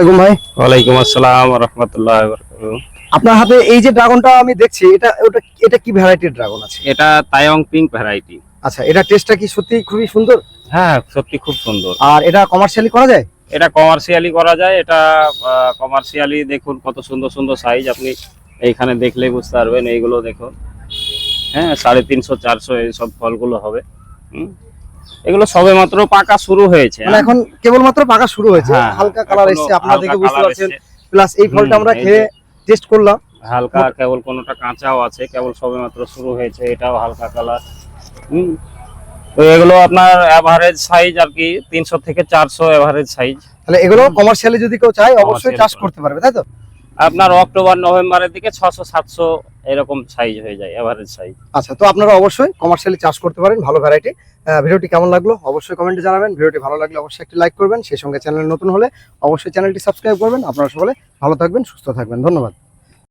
ওয়ালাইকুম আসসালাম রহমতুল্লাহ আপনার হাতে এই যে ড্রাগনটা আমি দেখছি এটা ওটা এটা কি ভ্যারাইটির ড্রাগন আছে? এটা তায়ং পিঙ্ক ভ্যারাইটি। আচ্ছা এটা টেস্টটা কি সত্যি খুবই সুন্দর? হ্যাঁ সত্যি খুব সুন্দর। আর এটা কমার্শিয়ালি করা যায়? এটা কমার্শিয়ালি করা যায় এটা কমার্শিয়ালি দেখুন কত সুন্দর সুন্দর সাইজ আপনি এইখানে দেখলে বুঝতে পারবেন এইগুলো দেখুন। হ্যাঁ সাড়ে তিনশো চারশো এইসব ফলগুলো হবে। হুম। এগুলো সবে মাত্র পাকা শুরু হয়েছে মানে এখন কেবলমাত্র পাকা শুরু হয়েছে হ্যাঁ, হালকা কালার এসেছে আপনারা দেখে বুঝতে পারছেন। প্লাস এই ফলটা আমরা খেয়ে টেস্ট করলাম। হালকা কেবল কোনোটা কাঁচাও আছে কেবল সবে মাত্র শুরু হয়েছে এটাও হালকা কালার হুম তো এগুলো আপনার এভারেজ সাইজ আর কি তিনশো থেকে চারশো এভারেজ সাইজ তাহলে এগুলো কমার্শিয়ালি যদি কেউ চায় অবশ্যই চাষ করতে পারবে তাই তো? আপনার অক্টোবর, নভেম্বরের দিকে ছশো, সাতশো এরকম সাইজ হয়ে যায় এভারেজ সাইজ আচ্ছা তো আপনারা অবশ্যই কমার্শিয়ালি চাষ করতে পারেন, ভালো ভ্যারাইটি ভিডিওটি কেমন লাগল অবশ্যই কমেন্টে জানাবেন। ভিডিওটি ভালো লাগলে অবশ্যই একটি লাইক করবেন। সেই সঙ্গে চ্যানেল নতুন হলে অবশ্যই চ্যানেলটি সাবস্ক্রাইব করবেন। আপনারা সকলে ভালো থাকবেন, সুস্থ থাকবেন। ধন্যবাদ।